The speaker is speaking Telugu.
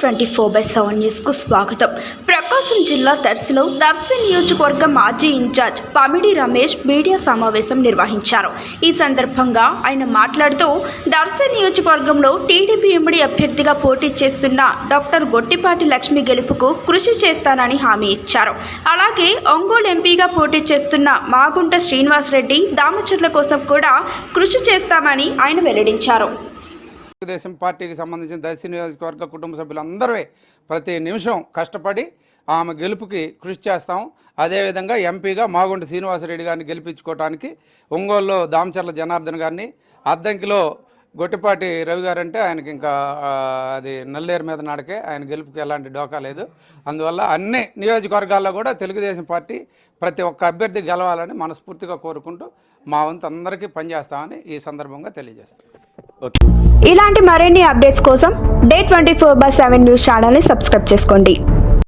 ట్వంటీ ఫోర్ బై సెవెన్ న్యూస్కు స్వాగతం. ప్రకాశం జిల్లా దర్శిలో దర్శి నియోజకవర్గ మాజీ ఇన్ఛార్జ్ పమిడి రమేష్ మీడియా సమావేశం నిర్వహించారు. ఈ సందర్భంగా ఆయన మాట్లాడుతూ దర్శి నియోజకవర్గంలో టీడీపీ ఎంబడి అభ్యర్థిగా పోటీ చేస్తున్న డాక్టర్ గొట్టిపాటి లక్ష్మి గెలుపుకు కృషి చేస్తానని హామీ ఇచ్చారు. అలాగే ఒంగోలు ఎంపీగా పోటీ చేస్తున్న మాగుంట శ్రీనివాసరెడ్డి దామచర్ల కోసం కూడా కృషి చేస్తామని ఆయన వెల్లడించారు. తెలుగుదేశం పార్టీకి సంబంధించిన దర్శి నియోజకవర్గ కుటుంబ సభ్యులందరూ ప్రతి నిమిషం కష్టపడి ఆమె గెలుపుకి కృషి చేస్తాం. అదేవిధంగా ఎంపీగా మాగుంట శ్రీనివాసరెడ్డి గారిని గెలిపించుకోవడానికి ఒంగోలులో దామచర్ల జనార్దన్ గారిని అద్దంకిలో గొట్టిపాటి రవి గారు అంటే ఆయనకి ఇంకా అది నల్లేరు మీద నాడకే ఆయన గెలుపుకి ఎలాంటి డోకా లేదు. అందువల్ల అన్ని నియోజకవర్గాల్లో కూడా తెలుగుదేశం పార్టీ ప్రతి ఒక్క అభ్యర్థి గెలవాలని మనస్ఫూర్తిగా కోరుకుంటూ మా వంతు అందరికీ పనిచేస్తామని ఈ సందర్భంగా తెలియజేస్తాం ఇలాంటి మరిన్ని అప్డేట్స్ కోసం day twenty four by seven news ఛానల్ని సబ్స్క్రైబ్ చేసుకోండి.